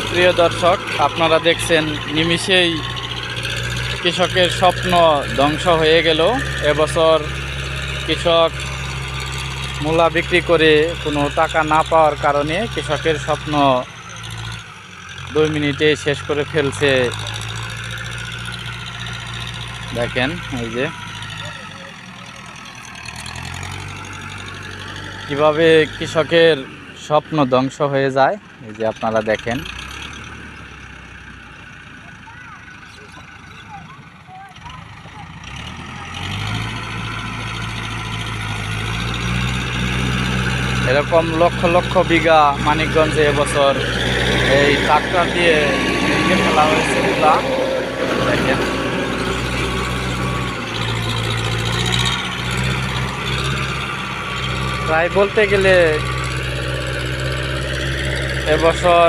সুপ্রিয় দর্শক, আপনারা দেখছেন নিমিষেই কৃষকের স্বপ্ন ধ্বংস হয়ে গেল। এবছর কৃষক মূলা বিক্রি করে কোনো টাকা না পাওয়ার কারণে কৃষকের স্বপ্ন দুই মিনিটে শেষ করে ফেলছে। দেখেন, এই যে। কীভাবে কৃষকের স্বপ্ন ধ্বংস হয়ে যায়, এই যে আপনারা দেখেন। এরকম লক্ষ লক্ষ বিঘা মানিকগঞ্জে এবছর এই ট্রাক্টর দিয়ে ভেঙে ফেলা হয়েছে দেখেন। প্রায় বলতে গেলে এবছর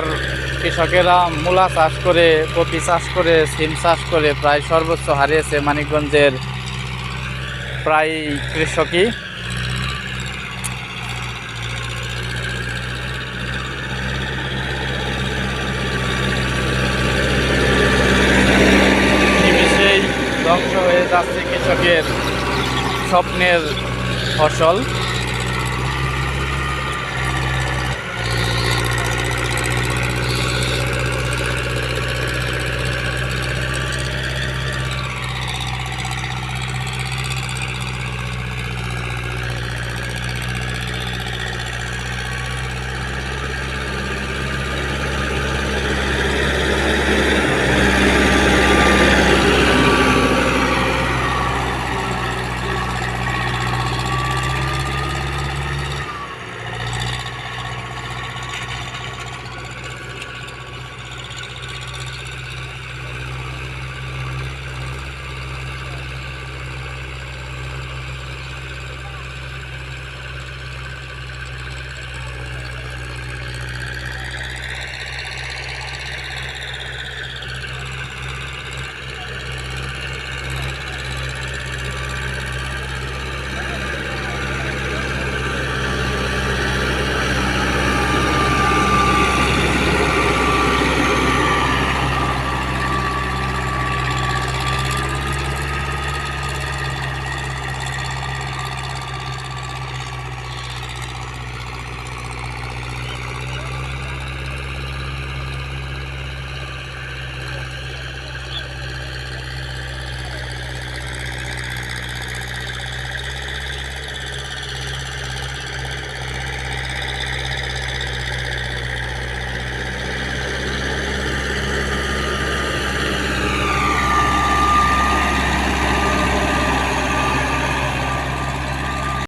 কৃষকেরা মূলা চাষ করে, কপি চাষ করে, সিম চাষ করে প্রায় সর্বোচ্চ হারিয়েছে মানিকগঞ্জের প্রায় কৃষকই। হয়ে কৃষকের স্বপ্নের ফসল।